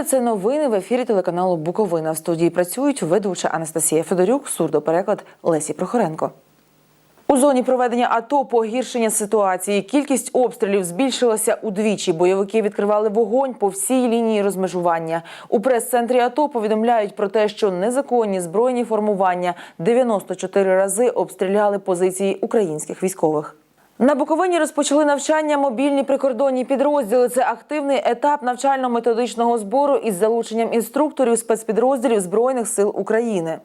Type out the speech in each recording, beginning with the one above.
Вітаю, це новини в ефірі телеканалу Буковина. В студії працюють ведуча Анастасія Федорюк, сурдопереклад Лесі Прохоренко. У зоні проведення АТО погіршення ситуації. Кількість обстрілів збільшилася удвічі. Бойовики відкривали вогонь по всій лінії розмежування. У прес-центрі АТО повідомляють про те, що незаконні збройні формування 94 рази обстріляли позиції українських військових. На Буковині розпочали навчання мобільні прикордонні підрозділи. Це активний етап навчально-методичного збору із залученням інструкторів спецпідрозділів Збройних сил України.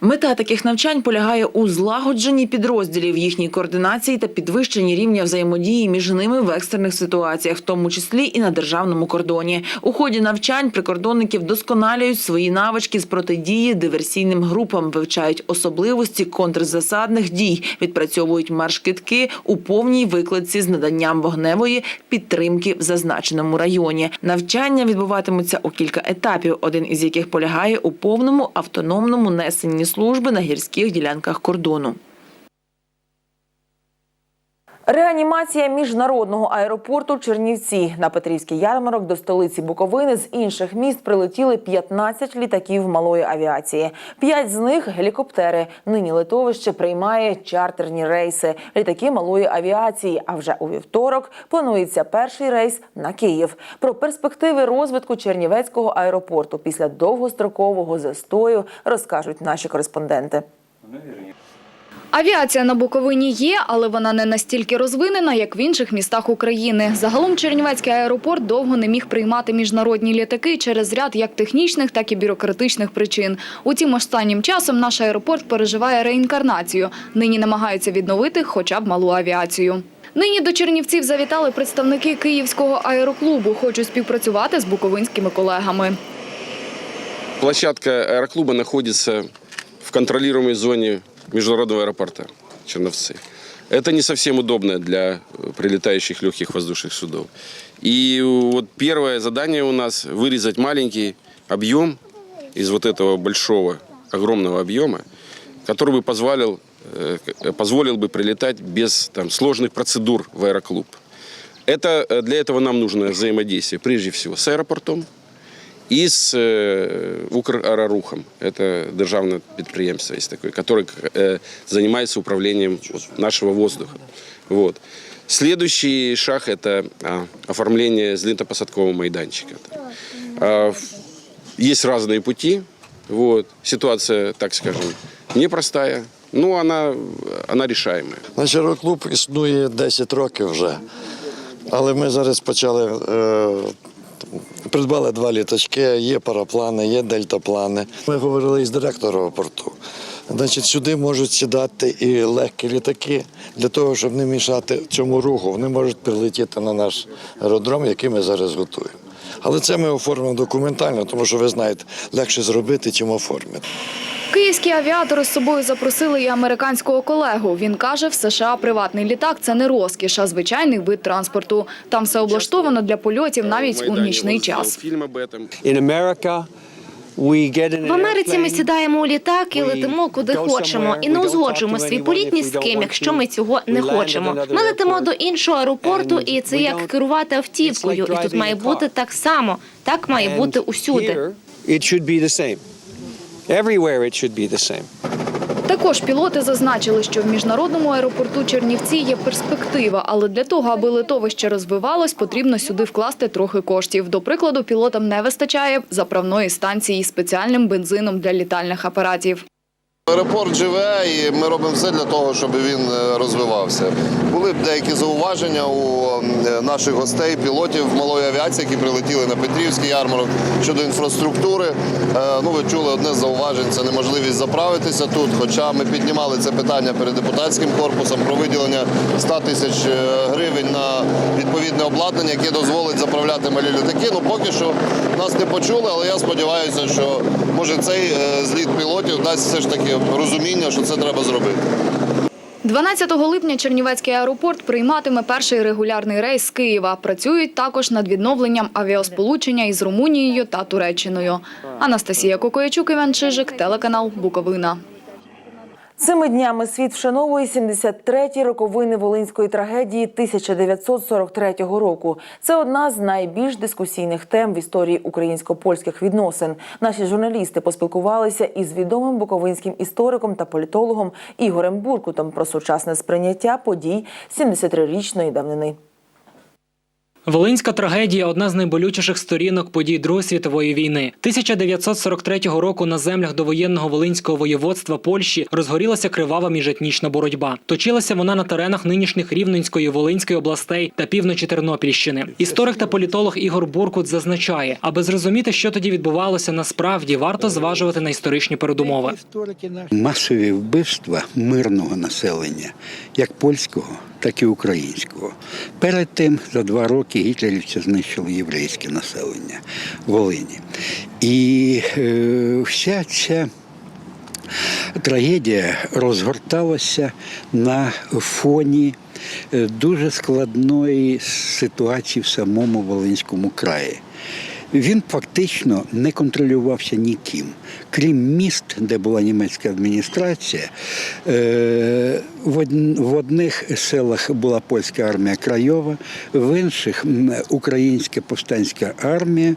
Мета таких навчань полягає у злагодженні підрозділів, їхній координації та підвищенні рівня взаємодії між ними в екстрених ситуаціях, в тому числі і на державному кордоні. У ході навчань прикордонники вдосконалюють свої навички з протидії диверсійним групам, вивчають особливості контрзасадних дій, відпрацьовують марш-китки у повній викладці з наданням вогневої підтримки в зазначеному районі. Навчання відбуватимуться у кілька етапів, один із яких полягає у повному автономному несенні служби на гірських ділянках кордону. Реанімація міжнародного аеропорту Чернівці на Петрівський ярмарок до столиці Буковини з інших міст прилетіли 15 літаків малої авіації. П'ять з них гелікоптери. Нині литовище приймає чартерні рейси, літаки малої авіації. А вже у вівторок планується перший рейс на Київ. Про перспективи розвитку Чернівецького аеропорту після довгострокового застою розкажуть наші кореспонденти. Авіація на Буковині є, але вона не настільки розвинена, як в інших містах України. Загалом Чернівецький аеропорт довго не міг приймати міжнародні літаки через ряд як технічних, так і бюрократичних причин. Утім, останнім часом наш аеропорт переживає реінкарнацію. Нині намагаються відновити хоча б малу авіацію. Нині до Чернівців завітали представники Київського аероклубу. Хочуть співпрацювати з буковинськими колегами. Площадка аэроклуба находится в контролируемой зоне международного аэропорта Черновцы. Это не совсем удобно для э, прилетающих легких воздушных судов. И вот первое задание у нас вырезать маленький объем из вот этого большого, огромного объема, который бы позволил, э, позволил бы прилетать без там, сложных процедур в аэроклуб. Это, э, для этого нам нужно взаимодействие прежде всего с аэропортом, і з е, Украрорухом. Это державне підприємство есть такое, которое э, занимается управлением вот, нашего воздуха. Вот. Следующий шаг – это а, оформление взлетно-посадкового майданчика. А, в- есть разные пути. Вот. Ситуация, так скажем, непростая, но она, она решаемая. Наш аероклуб існує 10 років вже. Але ми зараз почали. Придбали два літачки, є параплани, є дельтаплани. Ми говорили із директором порту. Значить, сюди можуть сідати і легкі літаки для того, щоб не мішати цьому руху. Вони можуть прилетіти на наш аеродром, який ми зараз готуємо. Але це ми оформимо документально, тому що ви знаєте, легше зробити, чим оформити. Київські авіатори з собою запросили і американського колегу. Він каже, в США приватний літак – це не розкіш, а звичайний вид транспорту. Там все облаштовано для польотів навіть у нічний час. В Америці ми сідаємо у літак і летимо куди хочемо, і не узгоджуємо свій політ ні з ким, якщо ми цього не хочемо. Ми летимо до іншого аеропорту, і це як керувати автівкою. І тут має бути так само. Так має бути усюди. Everywhere it should be the same. Також пілоти зазначили, що в міжнародному аеропорту Чернівці є перспектива, але для того, аби литовище розвивалось, потрібно сюди вкласти трохи коштів. До прикладу, пілотам не вистачає заправної станції з спеціальним бензином для літальних апаратів. Аеропорт живе і ми робимо все для того, щоб він е, розвивався. Були б деякі зауваження у е, наших гостей, пілотів малої авіації, які прилетіли на Петрівський ярмарок щодо інфраструктури. Е, Ну, ви чули одне з зауважень це неможливість заправитися тут. Хоча ми піднімали це питання перед депутатським корпусом про виділення 100 тисяч гривень на відповідне обладнання, яке дозволить заправляти малі літаки. Ну поки що нас не почули, але я сподіваюся, що може цей зліт пілотів дасть все ж таки розуміння, що це треба зробити. 12 липня Чернівецький аеропорт прийматиме перший регулярний рейс з Києва. Працюють також над відновленням авіасполучення із Румунією та Туреччиною. Анастасія Кокоячук, Іван Чижик, телеканал Буковина. Цими днями світ вшановує 73-ті роковини волинської трагедії 1943 року. Це одна з найбільш дискусійних тем в історії українсько-польських відносин. Наші журналісти поспілкувалися із відомим буковинським істориком та політологом Ігорем Буркутом про сучасне сприйняття подій 73-річної давнини. Волинська трагедія одна з найболючіших сторінок подій Другої світової війни. 1943 року на землях довоєнного волинського воєводства Польщі розгорілася кривава міжетнічна боротьба. Точилася вона на теренах нинішніх Рівненської, Волинської областей та півночі Тернопільщини. Історик та політолог Ігор Буркут зазначає, аби зрозуміти, що тоді відбувалося насправді, варто зважувати на історичні передумови. масові вбивства мирного населення, як польського, так і українського. Перед тим за два роки гітлерівці знищили єврейське населення в Волині. І е, вся ця трагедія розгорталася на фоні е, дуже складної ситуації в самому Волинському краї. Він фактично не контролювався ніким. Крім міст, де була німецька адміністрація, е, в одних селах була польська армія Крайова, в інших українська повстанська армія,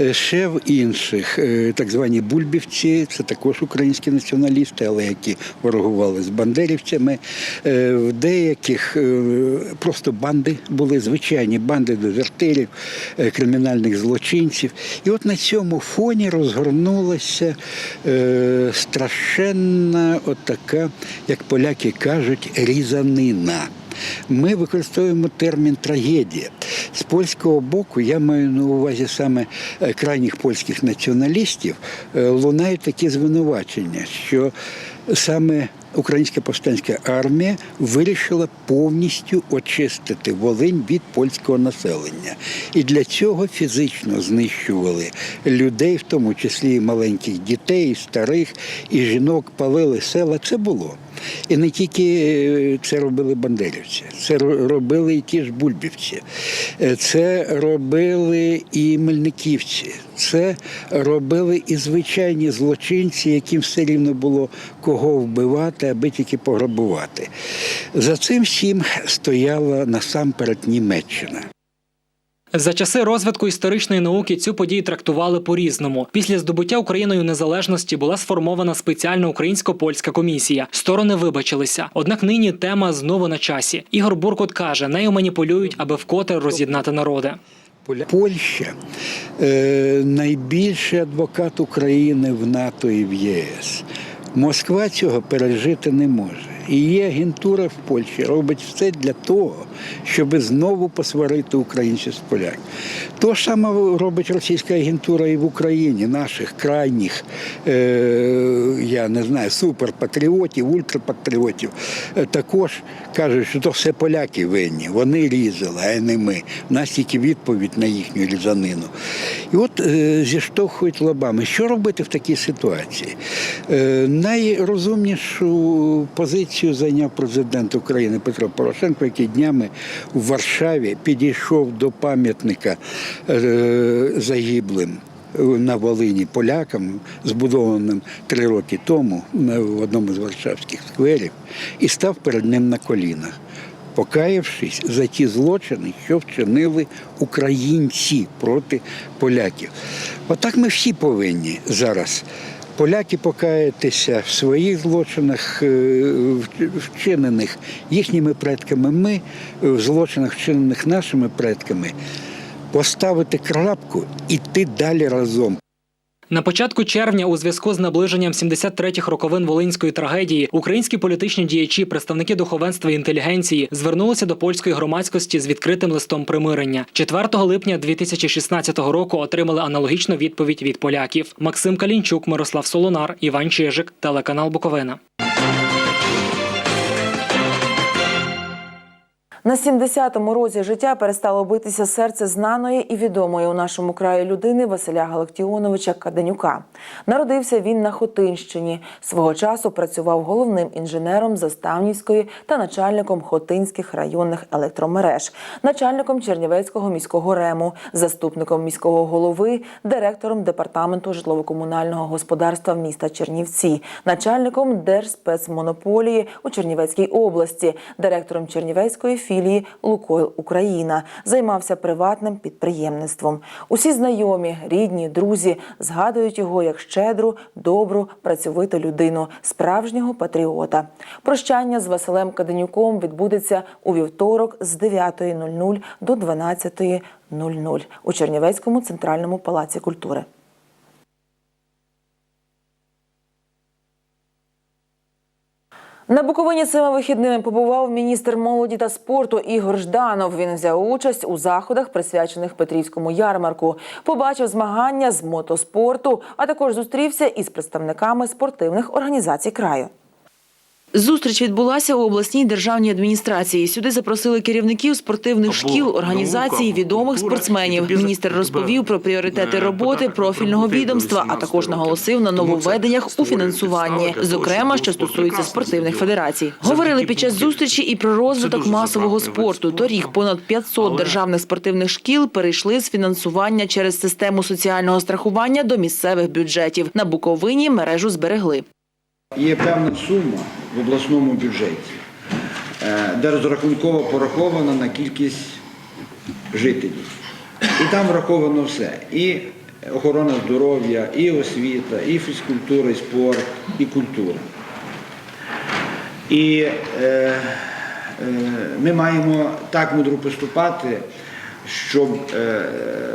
е, ще в інших е, так звані бульбівці, це також українські націоналісти, але які ворогували з бандерівцями. В деяких просто банди були звичайні банди дезертирів, кримінальних злочинців. І от на цьому фоні розгорнулася е, страшенна, от така, як поляки кажуть, різанина. Ми використовуємо термін трагедія. З польського боку, я маю на увазі саме е, крайніх польських націоналістів, е, лунають такі звинувачення, що саме Українська повстанська армія вирішила повністю очистити Волинь від польського населення. І для цього фізично знищували людей, в тому числі і маленьких дітей, і старих, і жінок, палили села. Це було. І не тільки е, це робили бандерівці, це робили і ті ж бульбівці, Е, це робили і мельниківці, це робили і звичайні злочинці, яким все рівно було кого вбивати, аби тільки пограбувати. За цим всім стояла насамперед Німеччина. За часи розвитку історичної науки цю подію трактували по-різному. Після здобуття Україною незалежності була сформована спеціальна українсько-польська комісія. Сторони вибачилися. Однак нині тема знову на часі. Ігор Буркут каже, нею маніпулюють, аби вкотре роз'єднати народи. Польща е, найбільший адвокат України в НАТО і в ЄС. Москва цього пережити не може. І є агентура в Польщі, робить все для того, щоб знову посварити українців з поляків. То саме робить російська агентура і в Україні, наших крайніх, е, я не знаю, суперпатріотів, ультрапатріотів. Е, також кажуть, що то все поляки винні. Вони різали, а не ми. У нас тільки відповідь на їхню різанину. І от е, зіштовхують лобами. Що робити в такій ситуації? Е, найрозумнішу позицію зайняв президент України Петро Порошенко, який днями в Варшаві підійшов до пам'ятника е, загиблим на Волині полякам, збудованим три роки тому в одному з варшавських скверів, і став перед ним на колінах, покаявшись за ті злочини, що вчинили українці проти поляків. Отак ми всі повинні зараз. Поляки покаятися в своїх злочинах, е, вчинених їхніми предками, ми в злочинах, вчинених нашими предками, поставити крапку, іти далі разом. На початку червня, у зв'язку з наближенням 73-х роковин волинської трагедії, українські політичні діячі, представники духовенства і інтелігенції звернулися до польської громадськості з відкритим листом примирення. 4 липня 2016 року отримали аналогічну відповідь від поляків. Максим Калінчук, Мирослав Солонар, Іван Чижик, телеканал Буковина. На 70-му році життя перестало битися серце знаної і відомої у нашому краї людини Василя Галактіоновича Каденюка. Народився він на Хотинщині. Свого часу працював головним інженером Заставнівської та начальником Хотинських районних електромереж, начальником Чернівецького міського рему, заступником міського голови, директором департаменту житлово-комунального господарства міста Чернівці, начальником Держспецмонополії у Чернівецькій області, директором Чернівецької філії Лукойл Україна. Займався приватним підприємництвом. Усі знайомі, рідні, друзі згадують його як щедру, добру, працьовиту людину, справжнього патріота. Прощання з Василем Каденюком відбудеться у вівторок з 9.00 до 12.00 у Чернівецькому центральному палаці культури. На Буковині цими вихідними побував міністр молоді та спорту Ігор Жданов. Він взяв участь у заходах, присвячених Петрівському ярмарку. Побачив змагання з мотоспорту, а також зустрівся із представниками спортивних організацій краю. Зустріч відбулася у обласній державній адміністрації. Сюди запросили керівників спортивних шкіл, організацій, відомих спортсменів. Міністр розповів про пріоритети роботи профільного відомства, а також наголосив на нововведеннях у фінансуванні, зокрема, що стосується спортивних федерацій. Говорили під час зустрічі і про розвиток масового спорту. Торік понад 500 державних спортивних шкіл перейшли з фінансування через систему соціального страхування до місцевих бюджетів. На Буковині мережу зберегли. Є певна сума в обласному бюджеті, е, де розрахунково порахована на кількість жителів. І там враховано все. І охорона здоров'я, і освіта, і фізкультура, і спорт, і культура. І е, е, ми маємо так мудро поступати, щоб е,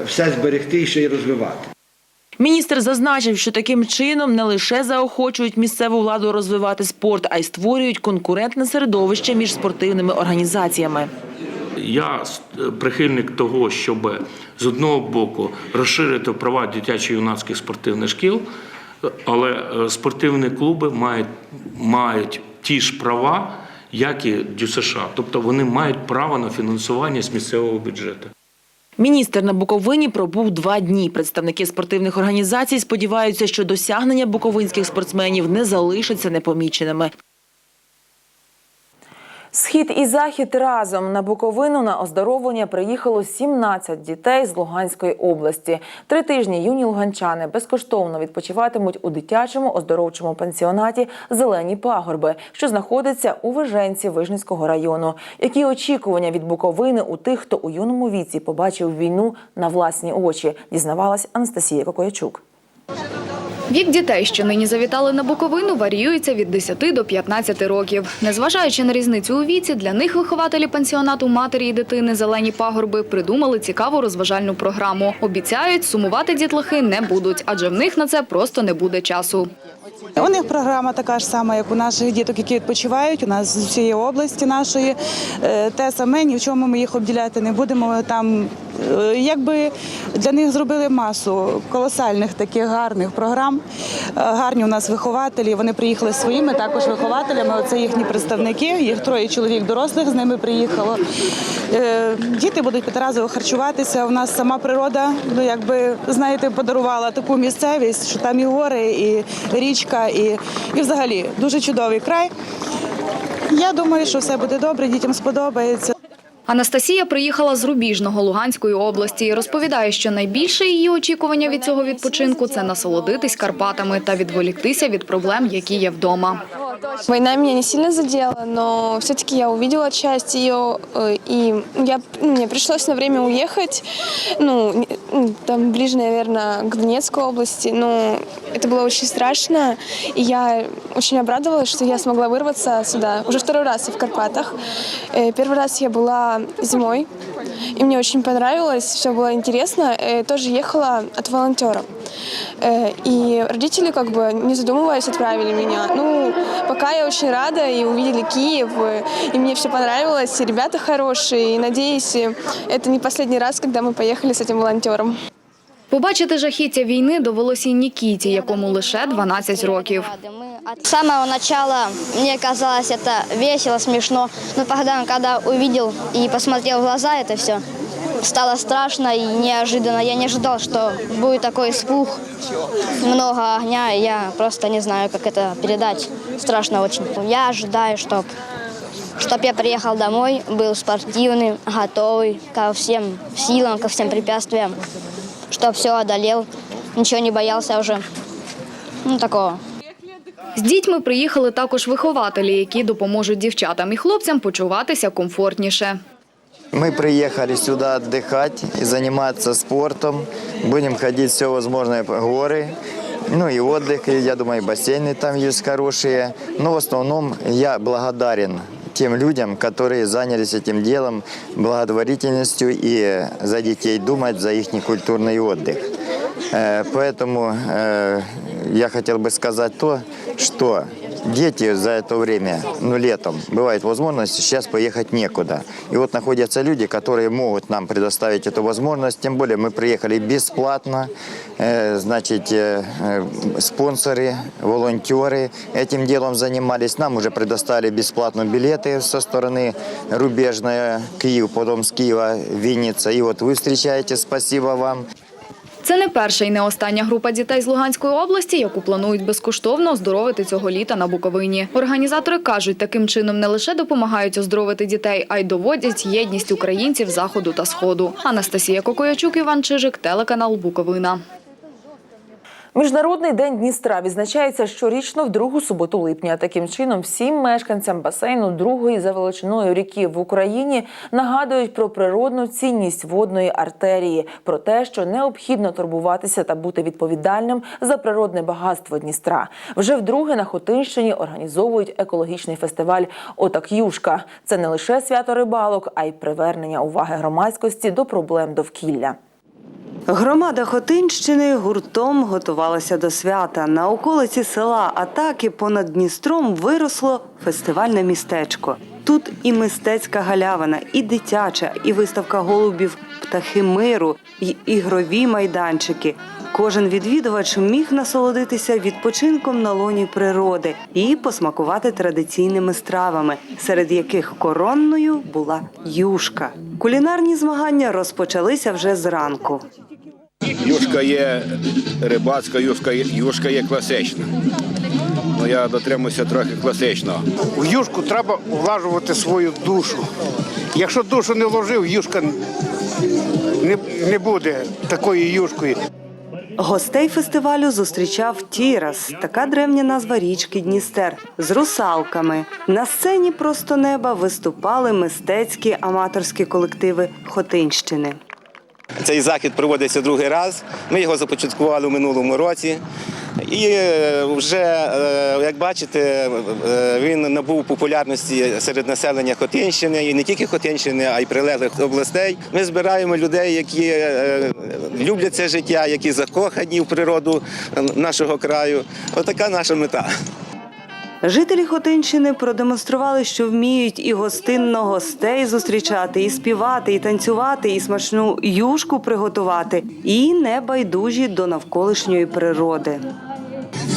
все зберегти ще й розвивати. Міністр зазначив, що таким чином не лише заохочують місцеву владу розвивати спорт, а й створюють конкурентне середовище між спортивними організаціями. Я прихильник того, щоб з одного боку розширити права дитячо-юнацьких спортивних шкіл, але е, спортивні клуби мають, мають ті ж права, як і ДЮСШ. Тобто вони мають право на фінансування з місцевого бюджету. Міністр на Буковині пробув два дні. Представники спортивних організацій сподіваються, що досягнення буковинських спортсменів не залишаться непоміченими. Схід і захід разом на Буковину на оздоровлення приїхало 17 дітей з Луганської області. Три тижні юні луганчани безкоштовно відпочиватимуть у дитячому оздоровчому пансіонаті Зелені пагорби, що знаходиться у Виженці Вижницького району. Які очікування від Буковини у тих, хто у юному віці побачив війну на власні очі, дізнавалась Анастасія Кокоячук. Вік дітей, що нині завітали на Буковину, варіюється від 10 до 15 років. Незважаючи на різницю у віці, для них вихователі пансіонату матері і дитини «Зелені пагорби» придумали цікаву розважальну програму. Обіцяють, сумувати дітлахи не будуть, адже в них на це просто не буде часу. У них програма така ж сама, як у наших діток, які відпочивають. У нас з усієї області нашої Е, те саме, ні в чому ми їх обділяти не будемо. Там е, якби для них зробили масу колосальних таких гарних програм. Е, Гарні у нас вихователі. Вони приїхали своїми також вихователями. Оце їхні представники. Їх троє чоловік дорослих з ними приїхало. Е, Діти будуть п'ятиразово харчуватися. У нас сама природа, ну якби знаєте, подарувала таку місцевість, що там і гори, і річка, і, і взагалі дуже чудовий край. Я думаю, що все буде добре, дітям сподобається. Анастасія приїхала з Рубіжного Луганської області і розповідає, що найбільше її очікування від цього відпочинку це насолодитись Карпатами та відволіктися від проблем, які є вдома. Война меня не сильно задела, но все-таки я увидела часть ее, э, и я, ну, мне пришлось на время уехать, ну, не- ну, там ближе, наверное, к Донецкой области, но это было очень страшно, и я очень обрадовалась, что я смогла вырваться сюда. Уже второй раз я в Карпатах. Э, Первый раз я была зимой, и мне очень понравилось, все было интересно. Э, Тоже ехала от волонтера. Э, И родители, как бы не задумываясь, отправили меня. Ну, пока я очень рада, и увидели Киев, э, и мне все понравилось, и ребята хорошие, и надеюсь, э, это не последний раз, когда мы поехали с этим волонтером. Побачити жахіття війни довелося й Нікіті, якому лише 12 років. С самого начала мне казалось это весело, смешно, но когда, когда увидел и посмотрел в глаза это все, стало страшно и неожиданно. Я не ожидал, что будет такой испуг, много огня, и я просто не знаю, как это передать. Страшно очень. Я ожидаю, чтобы чтоб я приехал домой, был спортивным, готовый ко всем силам, ко всем препятствиям, чтоб все одолел, ничего не боялся уже. Ну, такого. З дітьми приїхали також вихователі, які допоможуть дівчатам і хлопцям почуватися комфортніше. Мы приехали сюда отдыхать и заниматься спортом. Будем ходить все возможное по горы. Ну и отдых, и, я думаю, и бассейны там есть хорошие. Но в основном я благодарен тем людям, которые занялись этим делом, благотворительностью и за детей думать, за их культурный отдых. Э, Поэтому э, я хотел бы сказать то, что дети за это время, ну летом, бывает возможность сейчас поехать некуда. И вот находятся люди, которые могут нам предоставить эту возможность. Тем более мы приехали бесплатно, Э, значит, э, э, спонсоры, волонтеры этим делом занимались. Нам уже предоставили бесплатно билеты со стороны рубежная Киев, потом с Киева, Винница. И вот вы встречаете, спасибо вам. Це не перша і не остання група дітей з Луганської області, яку планують безкоштовно оздоровити цього літа на Буковині. Організатори кажуть, таким чином не лише допомагають оздоровити дітей, а й доводять єдність українців заходу та сходу. Анастасія Кокоячук, Іван Чижик, телеканал Буковина. Міжнародний день Дністра відзначається щорічно в другу суботу липня. Таким чином, всім мешканцям басейну другої за величиною ріки в Україні нагадують про природну цінність водної артерії, про те, що необхідно турбуватися та бути відповідальним за природне багатство Дністра. Вже вдруге на Хотинщині організовують екологічний фестиваль Отак Юшка. Це не лише свято рибалок, а й привернення уваги громадськості до проблем довкілля. Громада Хотинщини гуртом готувалася до свята. На околиці села Атаки понад Дністром виросло фестивальне містечко. Тут і мистецька галявина, і дитяча, і виставка голубів птахи миру, і ігрові майданчики. Кожен відвідувач міг насолодитися відпочинком на лоні природи і посмакувати традиційними стравами, серед яких коронною була юшка. Кулінарні змагання розпочалися вже зранку. Юшка є рибацька, юшка є, юшка є класична. Ну я дотримуюся трохи класичного. В юшку треба влажувати свою душу. Якщо душу не вложив, юшка не, не буде такою юшкою. Гостей фестивалю зустрічав Тірас, така древня назва річки Дністер, з русалками. На сцені просто неба виступали мистецькі аматорські колективи Хотинщини. Цей захід проводиться другий раз. Ми його започаткували у минулому році. І е, вже, е, як бачите, е, він набув популярності серед населення Хотинщини, і не тільки Хотинщини, а й прилеглих областей. Ми збираємо людей, які люблять це життя, які закохані в природу нашого краю. Отака наша мета. Жителі Хотинщини продемонстрували, що вміють і гостинно гостей зустрічати, і співати, і танцювати, і смачну юшку приготувати, і не байдужі до навколишньої природи.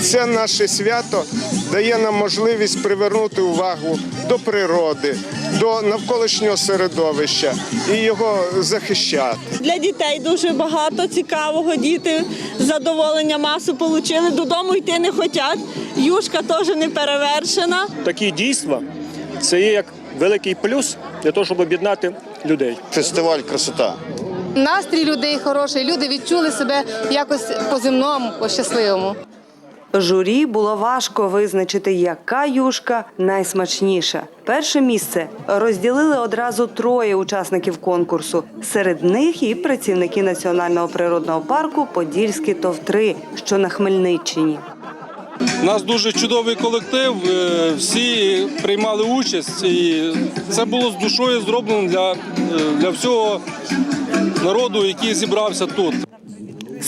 Це наше свято дає нам можливість привернути увагу до природи, до навколишнього середовища і його захищати. Для дітей дуже багато цікавого. Діти задоволення масу отримали. Додому йти не хочуть. Юшка теж не перевершена. Такі дійства це є як великий плюс для того, щоб об'єднати людей. Фестиваль красота. Настрій людей хороший, люди відчули себе якось по-земному, по-щасливому. Журі було важко визначити, яка юшка найсмачніша. Перше місце розділили одразу троє учасників конкурсу. Серед них і працівники національного природного парку Подільські товтри, що на Хмельниччині. У нас дуже чудовий колектив. е, Всі приймали участь, і це було з душою зроблено для, е, для всього народу, який зібрався тут.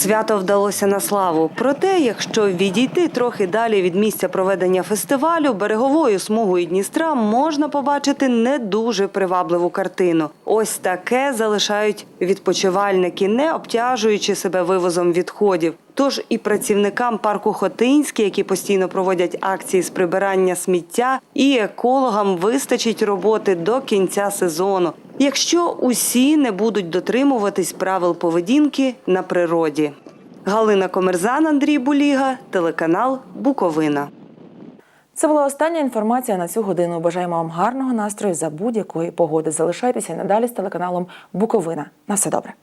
Свято вдалося на славу. Проте, якщо відійти трохи далі від місця проведення фестивалю, береговою смугою Дністра можна побачити не дуже привабливу картину. Ось таке залишають відпочивальники, не обтяжуючи себе вивозом відходів. Тож і працівникам парку Хотинський, які постійно проводять акції з прибирання сміття, і екологам вистачить роботи до кінця сезону, якщо усі не будуть дотримуватись правил поведінки на природі. Галина Комерзан, Андрій Буліга, телеканал Буковина. Це була остання інформація на цю годину. Бажаємо вам гарного настрою за будь-якої погоди. Залишайтеся надалі з телеканалом Буковина. На все добре.